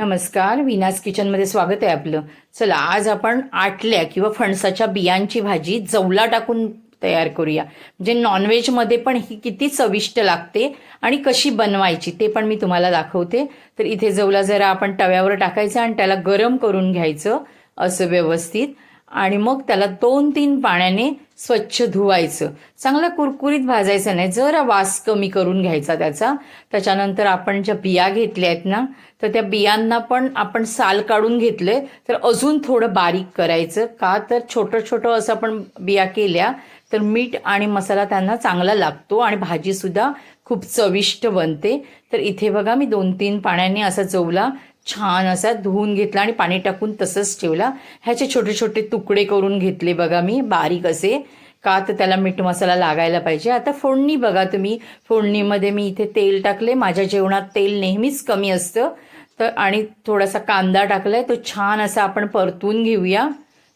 नमस्कार विनास किचनमध्ये स्वागत आहे आपलं. चला आज आपण आटल्या किंवा फणसाच्या बियांची भाजी जवला टाकून तयार करूया. म्हणजे नॉनव्हेजमध्ये पण ही किती चविष्ट लागते आणि कशी बनवायची ते पण मी तुम्हाला दाखवते. तर इथे जवला जरा आपण तव्यावर टाकायचं आणि त्याला गरम करून घ्यायचं असं व्यवस्थित. आणि मग त्याला दोन तीन पाण्याने स्वच्छ धुवायचं. चांगलं कुरकुरीत भाजायचं नाही जरा वास कमी करून घ्यायचा त्याचा. त्याच्यानंतर आपण ज्या बिया घेतल्या आहेत ना तर त्या बियांना पण आपण साल काढून घेतले तर अजून थोडं बारीक करायचं. का तर छोटं छोटं असं आपण बिया केल्या तर मीठ आणि मसाला त्यांना चांगला लागतो आणि भाजीसुद्धा खूप चविष्ट बनते. तर इथे बघा मी दोन तीन पाण्याने असा जवला छान असा धुवून घेतला आणि पाणी टाकून तसंच ठेवला. ह्याचे छोटे छोटे तुकडे करून घेतले बघा मी बारीक असे. का तर त्याला मीठ मसाला लागायला पाहिजे. आता फोडणी बघा तुम्ही. फोडणीमध्ये मी इथे तेल टाकले माझ्या जेवणात तेल नेहमीच कमी असतं. तर आणि थोडासा कांदा टाकलाय. तो छान असा आपण परतून घेऊया.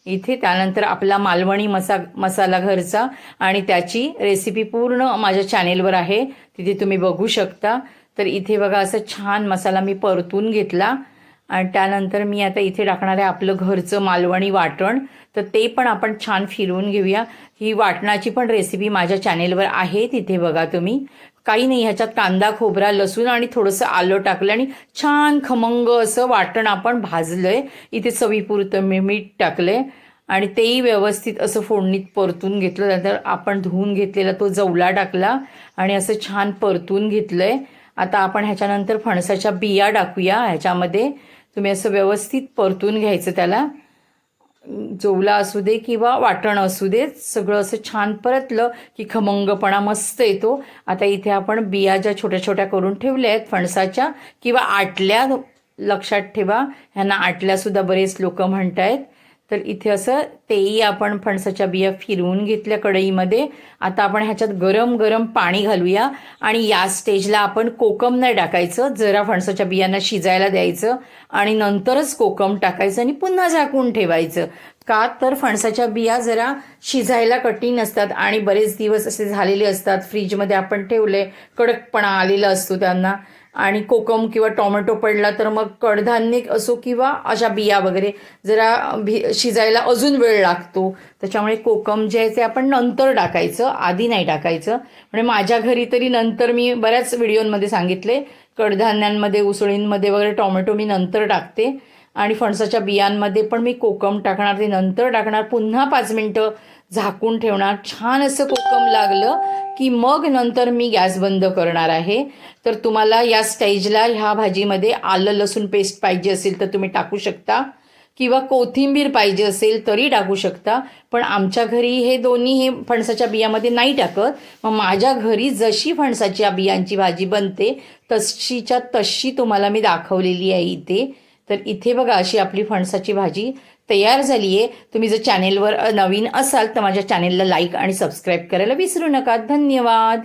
इथे त्यानंतर आपला मालवणी मसा मसाला घरचा. आणि त्याची रेसिपी पूर्ण माझ्या चॅनेलवर आहे. तिथे तुम्ही बघू शकता. तर इथे बघा असं छान मसाला मी परतून घेतला. आणि त्यानंतर मी आता इथे टाकणार आहे आपलं घरचं मालवणी वाटण. तर ते पण आपण छान फिरवून घेऊया. ही वाटणाची पण रेसिपी माझ्या चॅनेलवर आहे तिथे बघा तुम्ही. काही नाही ह्याच्यात कांदा खोबरा लसूण आणि थोडंसं आलं टाकलं आणि छान खमंग असं वाटण आपण भाजलंय. इथे चवीपुरतं मी मीठ टाकलंय. आणि तेही व्यवस्थित असं फोडणीत परतून घेतलं. नंतर आपण धुवून घेतलेला तो जवला टाकला आणि असं छान परतून घेतलंय. आता आपण ह्याच्यानंतर फणसाच्या बिया टाकूया. ह्याच्यामध्ये तुम्ही असं व्यवस्थित परतून घ्यायचं त्याला. जोवला असू दे किंवा वाटण असू दे सगळं असं छान परतलं की खमंगपणा मस्त येतो. आता इथे आपण बिया ज्या छोट्या छोट्या करून ठेवल्या आहेत फणसाच्या किंवा आटल्या लक्षात ठेवा. ह्यांना आटल्यासुद्धा बरेच लोक म्हणत आहेत तर इथे असं तेही आपण फणसाच्या बिया फिरवून घेतल्या कढईमध्ये. आता आपण ह्याच्यात गरम गरम पाणी घालूया. आणि या स्टेजला आपण कोकम नाही टाकायचं. जरा फणसाच्या बियांना शिजायला द्यायचं. आणि नंतरच कोकम टाकायचं आणि पुन्हा झाकून ठेवायचं. का तर फणसाच्या बिया जरा शिजायला कठीण असतात आणि बरेच दिवस असे झालेले असतात. फ्रीजमध्ये आपण ठेवले कडकपणा आलेला असतो त्यांना. आणि कोकम किंवा टोमॅटो पडला तर मग कडधान्य असो किंवा अशा बिया वगैरे जरा भि शिजायला अजून वेळ लागतो. त्याच्यामुळे कोकम जे आहे ते आपण नंतर टाकायचं आधी नाही टाकायचं. म्हणजे माझ्या घरी तरी नंतर मी बऱ्याच व्हिडिओमध्ये सांगितले. कडधान्यांमध्ये उसळींमध्ये वगैरे टोमॅटो मी नंतर टाकते. आणि फणसाच्या बियांमध्ये पण मी कोकम टाकणार ते नंतर टाकणार. पुन्हा पाच मिनटं झाकून ठेवणार. छान असं कोकम लागलं की मग नंतर मी गॅस बंद करणार आहे. तर तुम्हाला या स्टेजला ह्या भाजीमध्ये आलं लसूण पेस्ट पाहिजे असेल तर तुम्ही टाकू शकता. किंवा कोथिंबीर पाहिजे असेल तरी टाकू शकता. पण आमच्या घरी हे दोन्ही हे फणसाच्या बियामध्ये नाही टाकत. मग माझ्या घरी जशी फणसाच्या बियांची भाजी बनते तशीच्या तशी तुम्हाला मी दाखवलेली आहे इथे. तर इथे बघा अशी आपली फणसाची भाजी. तयार झाली आहे तुम्ही जर चॅनेलवर नवीन असाल तर माझ्या चॅनेलला लाईक आणि सबस्क्राईब करायला विसरू नका. धन्यवाद.